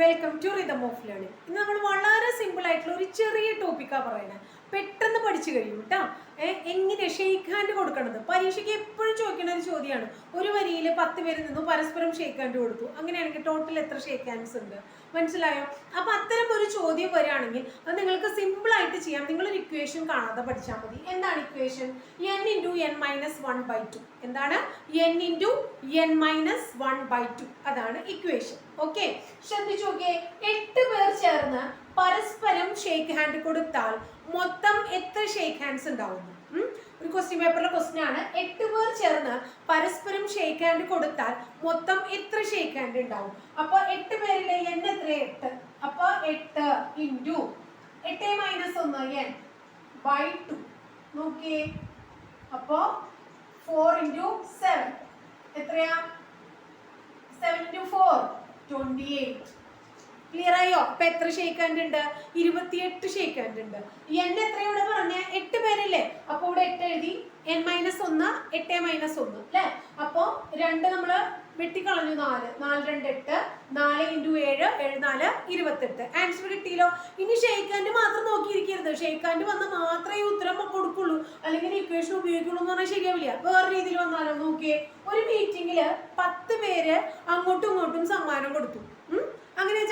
Welcome to rhythm of learning ഇന്ന് നമ്മൾ വളരെ സിമ്പിൾ ആയിട്ടുള്ള ഒരു ചെറിയ ടോപ്പിക്കാണ് പറയുന്നത്. പെട്ടെന്ന് പഠിച്ചു കഴിയും കേട്ടോ എങ്ങനെ ഷെയ്ക്ക് ഹാൻഡ് കൊടുക്കണത്? പരീക്ഷയ്ക്ക് എപ്പോഴും ചോദിക്കുന്ന ഒരു ചോദ്യമാണ്. ഒരു വരിയിൽ പത്ത് പേര് നിന്നു പരസ്പരം ഷെയ്ക്ക് ഹാൻഡ് കൊടുത്തു. അങ്ങനെയാണെങ്കിൽ ടോട്ടൽ എത്ര ഷെയ്ക്ക് ഹാൻഡ്സ് ഉണ്ട്? മനസ്സിലായോ? അപ്പൊ അത്തരം ഒരു ചോദ്യം വരികയാണെങ്കിൽ അത് നിങ്ങൾക്ക് സിമ്പിൾ ആയിട്ട് ചെയ്യാം. നിങ്ങൾ ഒരു ഇക്വേഷൻ കാണാതെ പഠിച്ചാൽ മതി. എന്താണ് equation N into N minus one by two എന്താണ്? N into N minus one by two അതാണ് ഇക്വേഷൻ ഓക്കെ ശ്രദ്ധിച്ചു നോക്കിയേ. എട്ട് പേർ ചേർന്ന് പരസ്പരം ഷേക്ക് ഹാൻഡ് കൊടുത്താൽ മൊത്തം എത്ര ഷേക്ക് ഹാൻഡ്സ് ഉണ്ടാവുന്നു? ഒരു ക്വസ്റ്റ്യൻ പേപ്പറിലെ ക്വസ്റ്റ്യൻ ആണ്. എട്ട് പേർ ചേർന്ന് പരസ്പരം ഷേക്ക് ഹാൻഡ് കൊടുത്താൽ മൊത്തം എത്ര ഷേക്ക് ഹാൻഡ് ഉണ്ടാവും? അപ്പൊ എട്ട് പേരിലെ എൻ എത്ര എട്ട്. അപ്പൊ എട്ട് ഇന്റു എട്ട് മൈനസ് ഒന്ന് എൻ ബൈ ടു നോക്കിയേ. അപ്പോ ഫോർ ഇന്റു സെവൻ എത്രയാ? Seven into four twenty eight clear ആയോ? അപ്പൊ എത്ര ഷേക്ക് ഹാൻഡ് ഉണ്ട്? ഇരുപത്തിയെട്ട് ഷേക്ക് ഹാൻഡ് ഉണ്ട്. എൻ എത്ര ഇവിടെ പറഞ്ഞ? എട്ട് പേരല്ലേ? അപ്പൊ ഇവിടെ എട്ട് എഴുതി. എൻ മൈനസ് ഒന്ന് എട്ട് മൈനസ് ഒന്ന് അല്ലെ? അപ്പൊ രണ്ട് നമ്മൾ വെട്ടിക്കളഞ്ഞു നാല്. നാല് രണ്ട് എട്ട്. നാല് ഇന്റു ഏഴ് ഏഴ് നാല് ഇരുപത്തെട്ട്. ആൻസർ കിട്ടിയല്ലോ? ഇനി ഷേക്ക് ഹാൻഡ് മാത്രം നോക്കിയിരിക്കരുത്. ഷേക്ക് ഹാൻഡ് വന്നാൽ മാത്രമേ ഉത്തരം കൊടുക്കുള്ളൂ. അല്ലെങ്കിൽ ഇക്വേഷൻ ഉപയോഗിക്കുള്ളൂ എന്ന് പറഞ്ഞാൽ ശരിയാവില്ല. വേറെ രീതിയിൽ വന്നാലോ? നോക്കിയേ. ഒരു മീറ്റിംഗിൽ പത്ത് പേര് അങ്ങോട്ടും ഇങ്ങോട്ടും സമ്മാനം കൊടുത്തു? അങ്ങനെ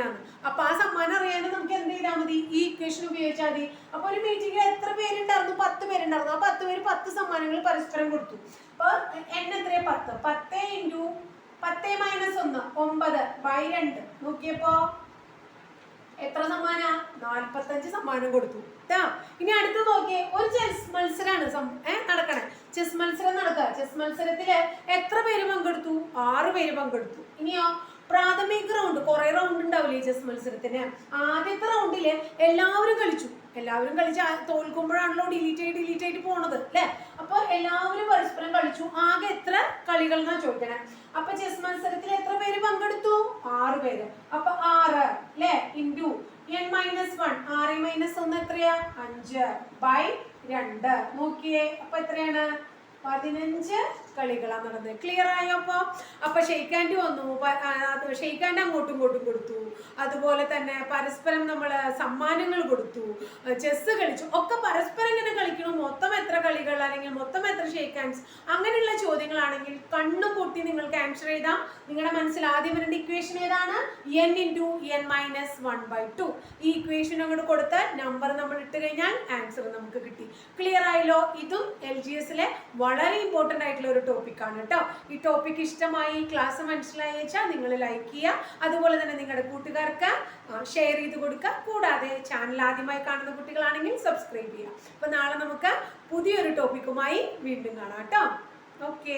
സമ്മാനമാണ് അപ്പൊ ആ സമ്മാനം അറിയാണ്ട് നമുക്ക് എന്ത് ചെയ്താൽ മതി? ഈ ഇക്വേഷൻ ഉപയോഗിച്ചാൽ മതി. അപ്പൊ ഒരു മീറ്റിംഗിൽ എത്ര പേരുണ്ടായിരുന്നു? പത്ത് പേരുണ്ടായിരുന്നു. ആ പത്ത് പേര് പത്ത് സമ്മാനങ്ങൾ പരസ്പരം കൊടുത്തു. അപ്പൊ എൻ എത്രയാ? പത്ത്. പത്ത് ഇന്റു പത്ത് മൈനസ് ഒന്ന്. ഒമ്പത് ബൈ രണ്ട്. നോക്കിയപ്പോ എത്ര സമ്മാന? നാൽപ്പത്തഞ്ച് സമ്മാനം കൊടുത്തു. ഇനി അടുത്ത് നോക്കിയേ. ഒരു ചെസ് മത്സരമാണ് നടക്കണേ. ചെസ് മത്സരം നടക്കുക. ചെസ് മത്സരത്തിൽ എത്ര പേര് പങ്കെടുത്തു? ആറ് പേര് പങ്കെടുത്തു. ഇനിയോ പ്രാഥമിക റൗണ്ട് കുറെ ഉണ്ടാവില്ലേ മത്സരത്തിന്. ആദ്യത്തെ റൗണ്ടിൽ എല്ലാവരും കളിച്ചു. എല്ലാവരും കളിച്ച് തോൽക്കുമ്പോഴാണല്ലോ ഡിലീറ്റ് ആയി ഡിലീറ്റ് ആയിട്ട് പോണത് അല്ലേ? അപ്പൊ എല്ലാവരും പരസ്പരം കളിച്ചു. ആകെ എത്ര കളികൾ എന്നാ ചോദിക്കണേ. അപ്പൊ ചെസ് മത്സരത്തിൽ എത്ര പേര് പങ്കെടുത്തു? ആറ് പേര്. അപ്പൊ ആറ് അല്ലേ? ഇന്റു എൻ മൈനസ് വൺ ആറ് മൈനസ് ഒന്ന് എത്രയാ? അഞ്ച് ബൈ രണ്ട്. നോക്കിയേ അപ്പൊ എത്രയാണ്? പതിനഞ്ച് കളികളാണ് നടന്നത്. ക്ലിയർ ആയോ അപ്പൊ? അപ്പൊ ഷെയ്ക്കാൻഡ് വന്നു. ഷെയ്ക്കാൻഡ് അങ്ങോട്ടും ഇങ്ങോട്ടും കൊടുത്തു. അതുപോലെ തന്നെ പരസ്പരം നമ്മൾ സമ്മാനങ്ങൾ കൊടുത്തു. ചെസ് കളിച്ചു. ഒക്കെ പരസ്പരം കളികൾ അല്ലെങ്കിൽ മൊത്തം എത്ര ഷേക്ക് ഹാൻഡ്സ് അങ്ങനെയുള്ള ചോദ്യങ്ങളാണെങ്കിൽ കണ്ണു പൊട്ടി നിങ്ങൾക്ക് ആൻസർ ചെയ്താം നിങ്ങളുടെ മനസ്സിൽ ആദ്യം വരേണ്ട ഇക്വേഷൻ ഏതാണ്? N into n minus one by two ഈ ഇക്വേഷൻ അങ്ങോട്ട് കൊടുത്താൽ നമ്പർ നമ്മൾ ഇട്ട് കഴിഞ്ഞാൽ ആൻസർ നമുക്ക് കിട്ടി. ക്ലിയർ ആയല്ലോ? ഇതും എൽ ജി എസിലെ വളരെ ഇമ്പോർട്ടന്റ് ആയിട്ടുള്ള ഒരു ടോപ്പിക്കാണ് കേട്ടോ. ഈ ടോപ്പിക് ഇഷ്ടമായി ഈ ക്ലാസ് മനസ്സിലായി വെച്ചാൽ നിങ്ങൾ ലൈക്ക് ചെയ്യുക. അതുപോലെ തന്നെ നിങ്ങളുടെ കൂട്ടുകാർക്ക് ഷെയർ ചെയ്ത് കൊടുക്കുക. കൂടാതെ ചാനൽ ആദ്യമായി കാണുന്ന കുട്ടികളാണെങ്കിൽ സബ്സ്ക്രൈബ് ചെയ്യുക. അപ്പോൾ നാളെ നമുക്ക് പുതിയൊരു ടോപ്പിക്കുമായി വീണ്ടും കാണാം കേട്ടോ. ഓക്കെ